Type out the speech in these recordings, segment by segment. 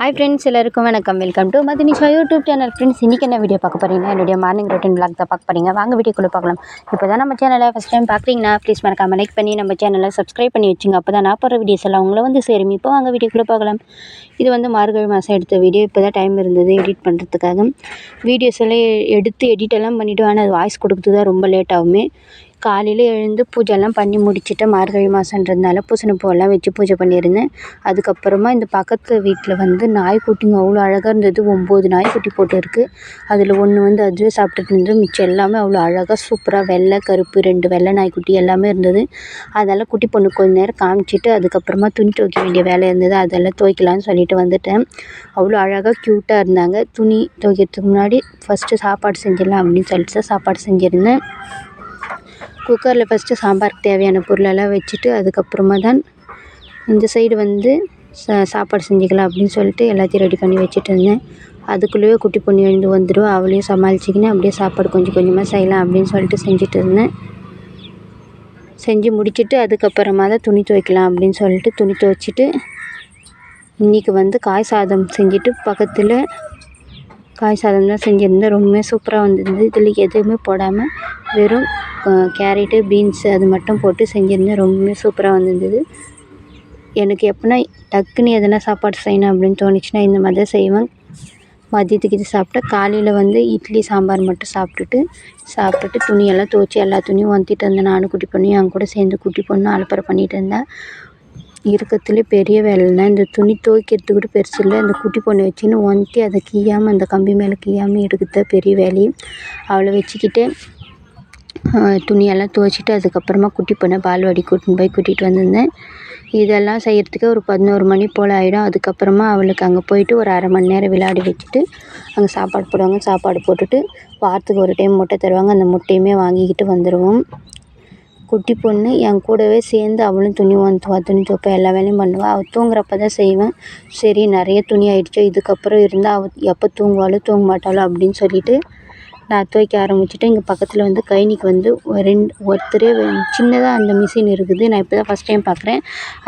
Hi friends எல்லாருக்கும் வணக்கம். Welcome to Madhinisha YouTube channel friends இன்றைக்கி என்ன வீடியோ பார்க்க போகிறீங்க என்னுடைய மார்னிங் ரொட்டீன் பிளாக் தான் பார்க்க போகிறீங்க வாங்க வீடியோக்குள்ளே பார்க்கலாம். இப்போ தான் நம்ம சேனலை ஃபஸ்ட் டைம் பார்க்குறீங்கன்னா ப்ளீஸ் மறக்காமல் லைக் பண்ணி நம்ம சேனலை சப்ஸ்கிரைப் பண்ணி வச்சுங்க. அப்போ தான் நான் போகிற வீடியோஸ் எல்லாம் உங்களை வந்து சேரும். இப்போ வாங்க வீடியோக்குள்ளே பார்க்கலாம். இது வந்து மார்கழி மாதம் எடுத்த வீடியோ இப்போ தான் டைம் இருந்தது எடிட் பண்ணுறதுக்காக வீடியோஸ் எல்லாம் எடுத்து எடிட் எல்லாம் பண்ணிவிட்டு ஆனால் அது வாய்ஸ் கொடுக்குறது தான் ரொம்ப லேட் ஆகுமே. காலையில் எழுந்து பூஜைலாம் பண்ணி முடிச்சுட்டு மார்கழி மாதன்றதுனால பூசணி பூவெல்லாம் வச்சு பூஜை பண்ணியிருந்தேன். அதுக்கப்புறமா இந்த பக்கத்து வீட்டில் வந்து நாய்க்குட்டிங்க அவ்வளோ அழகாக இருந்தது. ஒம்பது நாய்க்குட்டி போட்டிருக்கு அதில் ஒன்று வந்து அதுவே சாப்பிட்டுட்டு இருந்தது. மிச்சம் எல்லாமே அவ்வளோ அழகாக சூப்பராக வெள்ளை கருப்பு ரெண்டு வெள்ளை நாய்க்குட்டி எல்லாமே இருந்தது. அதெல்லாம் குட்டி பொண்ணு கொஞ்ச நேரம் காமிச்சிட்டு அதுக்கப்புறமா துணி துவைக்க வேண்டிய வேலை இருந்தது. அதெல்லாம் துவைக்கலான்னு சொல்லிட்டு வந்துட்டேன். அவ்வளோ அழகாக க்யூட்டாக இருந்தாங்க. துணி துவைக்கிறதுக்கு முன்னாடி ஃபஸ்ட்டு சாப்பாடு செஞ்சிடலாம் அப்படின்னு சொல்லிட்டு சாப்பாடு செஞ்சுருந்தேன். குக்கரில் ஃபஸ்ட்டு சாம்பாருக்கு தேவையான பொருளெல்லாம் வச்சுட்டு அதுக்கப்புறமா தான் இந்த சைடு வந்து சா சாப்பாடு செஞ்சுக்கலாம் அப்படின்னு சொல்லிட்டு எல்லாத்தையும் ரெடி பண்ணி வச்சுட்டு இருந்தேன். அதுக்குள்ளேயே குட்டி பொண்ணு எழுந்து வந்துடும் அவளையும் சமாளிச்சிக்கின்னு அப்படியே சாப்பாடு கொஞ்சம் கொஞ்சமாக செய்யலாம் அப்படின்னு சொல்லிட்டு செஞ்சுட்டு இருந்தேன். செஞ்சு முடிச்சுட்டு அதுக்கப்புறமா தான் துணி துவைக்கலாம் அப்படின்னு சொல்லிட்டு துணி துவைச்சிட்டு இன்றைக்கி வந்து காய் சாதம் செஞ்சுட்டு பக்கத்தில் காய் சாதம்லாம் செஞ்சுருந்தேன் ரொம்பவுமே சூப்பராக வந்திருந்தது. இதில் எதுவுமே போடாமல் வெறும் கேரட்டு பீன்ஸு அது மட்டும் போட்டு செஞ்சுருந்தேன் ரொம்பவுமே சூப்பராக வந்திருந்தது. எனக்கு எப்போனா டக்குன்னு எதனா சாப்பாடு செய்யணும் அப்படின்னு தோணுச்சுன்னா இந்த மாதிரி தான் செய்வேன். மதியத்துக்கு இது சாப்பிட்டா காலையில் வந்து இட்லி சாம்பார் மட்டும் சாப்பிட்டுட்டு சாப்பிட்டுட்டு துணியெல்லாம் துவச்சி எல்லா துணியும் வந்துட்டு இருந்தேன். நானும் குட்டி பொண்ணும் என் கூட சேர்ந்து குட்டி பொண்ணும் அலப்பறை பண்ணிகிட்டு இருந்தேன். இருக்கிறதுலே பெரிய வேலைன்னா இந்த துணி துவைக்கிறது கூட பெருசு இல்லை அந்த குட்டி பொண்ணை வச்சுன்னு ஒன்ட்டி அதை கீயாமல் அந்த கம்பி மேலே கீயாமல் எடுக்கிறது தான் பெரிய வேலையே அவளை வச்சுக்கிட்டு துணியெல்லாம் துவைச்சிட்டு அதுக்கப்புறமா குட்டி பொண்ணை பால்வாடி கூட்டின்னு போய் கூட்டிகிட்டு வந்திருந்தேன். இதெல்லாம் செய்கிறதுக்கே ஒரு பதினோரு மணி போல் ஆகிடும் அதுக்கப்புறமா அவளுக்கு அங்கே போயிட்டு ஒரு அரை மணி நேரம் விளையாடி வச்சுட்டு அங்கே சாப்பாடு போடுவாங்க. சாப்பாடு போட்டுட்டு வாரத்துக்கு ஒரு டைம் முட்டை தருவாங்க. அந்த முட்டையுமே வாங்கிக்கிட்டு வந்துடுவோம் குட்டி பொண்ணு என் கூடவே சேர்ந்து அவளும் துணி துவா துணி துவைப்பா எல்லா வேலையும் பண்ணுவாள் அவள் தூங்குறப்ப தான் செய்வேன். சரி நிறைய துணி ஆயிடுச்சு. இதுக்கப்புறம் இருந்தால் அவள் எப்போ தூங்குவாளோ தூங்க மாட்டாளோ அப்படின்னு சொல்லிட்டு நான் துவைக்க ஆரம்பிச்சுட்டு இங்கே பக்கத்தில் வந்து கைனிக்கு வந்து ரெண்டு ஒருத்தரே சின்னதாக அந்த மிஷின் இருக்குது. நான் இப்போ தான் ஃபஸ்ட் டைம் பார்க்குறேன்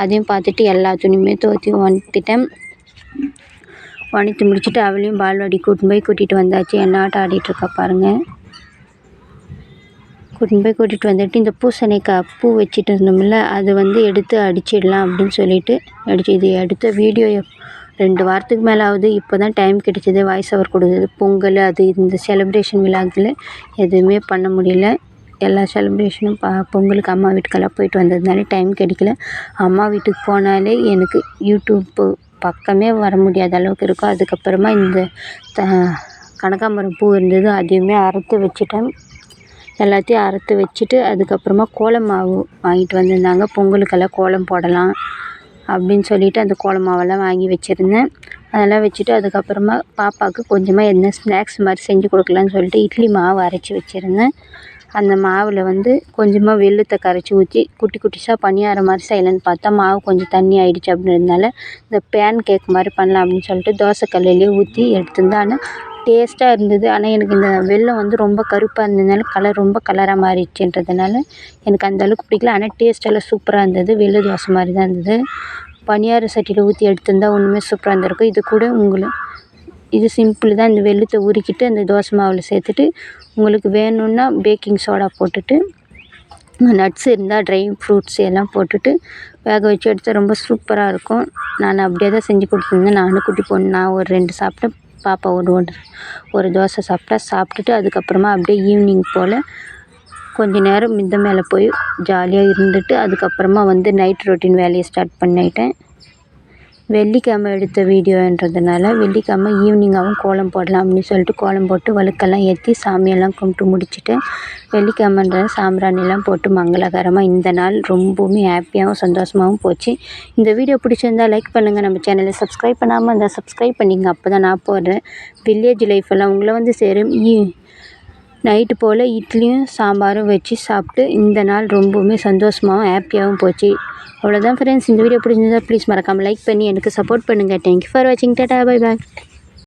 அதையும் பார்த்துட்டு எல்லா துணியுமே துவைச்சி வந்துட்டேன் வணித்து முடிச்சுட்டு அவளையும் பால்வாடி கூட்டின்னு போய் கூட்டிகிட்டு வந்தாச்சு. என்ன ஆட்டம் ஆடிட்டுருக்கா பாருங்கள் கூட்டின்னு போய் கூட்டிகிட்டு வந்துட்டு இந்த பூசணிக்காய் பூ வச்சுட்டு இருந்தோம்ல அது வந்து எடுத்து அடிச்சிடலாம் அப்படின்னு சொல்லிட்டு அடிச்சு இது எடுத்த வீடியோ ரெண்டு வாரத்துக்கு மேலே ஆகுது இப்போ தான் டைம் கிடைச்சிது வாய்ஸ் ஓவர் கொடுக்குது. பொங்கல் அது இந்த செலிப்ரேஷன் விழாக்கில் எதுவுமே பண்ண முடியல. எல்லா செலிப்ரேஷனும் பா பொங்கலுக்கு அம்மா வீட்டுக்கெல்லாம் போயிட்டு வந்ததுனால டைம் கிடைக்கல. அம்மா வீட்டுக்கு போனாலே எனக்கு யூடியூப்பு பக்கமே வர முடியாத அளவுக்கு இருக்கும். அதுக்கப்புறமா இந்த த கனகாம்பரம் பூ இருந்தது அதையுமே அறுத்து வச்சுட்டேன். எல்லாத்தையும் அறுத்து வச்சுட்டு அதுக்கப்புறமா கோலம் மாவு வாங்கிட்டு வந்திருந்தாங்க. பொங்கலுக்கெல்லாம் கோலம் போடலாம் அப்படின்னு சொல்லிட்டு அந்த கோலம் மாவெல்லாம் வாங்கி வச்சுருந்தேன். அதெல்லாம் வச்சுட்டு அதுக்கப்புறமா பாப்பாவுக்கு கொஞ்சமாக என்ன ஸ்நாக்ஸ் மாதிரி செஞ்சு கொடுக்கலான்னு சொல்லிட்டு இட்லி மாவு அரைச்சி வச்சுருந்தேன். அந்த மாவில் வந்து கொஞ்சமாக வெள்ளத்தை கரைச்சி ஊற்றி குட்டி குட்டிஸாக பணியாரம் மாதிரி செய்யலான்னு பார்த்தா மாவு கொஞ்சம் தண்ணி ஆகிடுச்சு அப்படின்றதுனால இந்த பேன் கேக் மாதிரி பண்ணலாம் அப்படின்னு சொல்லிட்டு தோசை ஊற்றி எடுத்திருந்தேன். ஆனால் டேஸ்ட்டாக இருந்தது. ஆனால் எனக்கு இந்த வெல்லம் வந்து ரொம்ப கருப்பாக இருந்ததுனால கலர் ரொம்ப கலராக மாறிடுச்சுன்றதுனால எனக்கு அந்தளவுக்கு பிடிக்கல. ஆனால் டேஸ்ட்டெல்லாம் சூப்பராக இருந்தது. வெள்ளை தோசை மாதிரி தான் இருந்தது. பனியார சட்டியில் ஊற்றி எடுத்திருந்தா ஒன்றுமே சூப்பராக இருந்திருக்கும். இது கூட உங்களுக்கு இது சிம்பிள் தான். இந்த வெல்லத்தை உருக்கிட்டு அந்த தோசை மாவில் சேர்த்துட்டு உங்களுக்கு வேணும்னா பேக்கிங் சோடா போட்டுட்டு நட்ஸ் இருந்தால் ட்ரை ஃப்ரூட்ஸ் எல்லாம் போட்டுட்டு வேக வச்சு எடுத்தால் ரொம்ப சூப்பராக இருக்கும். நான் அப்படியே தான் செஞ்சு கொடுத்துருந்தேன். நானும் குட்டி பொண்ணு நான் ஒரு ரெண்டு சாப்பிட்டேன். பாப்பா ஒரு ஒன்று ஒரு தோசை சாப்பிட்டா சாப்பிட்டுட்டு அதுக்கப்புறமா அப்படியே ஈவினிங் போல் கொஞ்ச நேரம் மித்த மேலே போய் ஜாலியாக இருந்துட்டு அதுக்கப்புறமா வந்து நைட் ரொட்டீன் வேலையை ஸ்டார்ட் பண்ணிட்டேன். வெள்ளிக்கிழமை எடுத்த வீடியோன்றதுனால வெள்ளிக்கிழமை ஈவினிங்காகவும் கோலம் போடலாம் அப்படின்னு சொல்லிட்டு கோலம் போட்டு வழுக்கெல்லாம் ஏற்றி சாமியெல்லாம் கும்பிட்டு முடிச்சுட்டு வெள்ளிக்கிழமைன்ற சாம்பிராணிலாம் போட்டு மங்களகரமாக இந்த நாள் ரொம்பவுமே ஹாப்பியாகவும் சந்தோஷமாகவும் போச்சு. இந்த வீடியோ பிடிச்சிருந்தா லைக் பண்ணுங்கள் நம்ம சேனலை சப்ஸ்கிரைப் பண்ணாமல் இருந்தால் சப்ஸ்கிரைப் பண்ணிங்க அப்போ தான் நான் போடுறேன் வில்லேஜ் லைஃப் எல்லாம் உங்களை வந்து சேரும். ஈ நைட்டு போல் இட்லியும் சாம்பாரும் வச்சு சாப்பிட்டு இந்த நாள் ரொம்பவுமே சந்தோஷமாகவும் ஹாப்பியாகவும் போச்சு. அவ்வளோதான் ஃப்ரெண்ட்ஸ் இந்த வீடியோ பிடிச்சிருந்தா ப்ளீஸ் மறக்காமல் லைக் பண்ணி எனக்கு சப்போர்ட் பண்ணுங்கள் தேங்க்யூ ஃபார் வாட்சிங் டாட்டா பை பாய்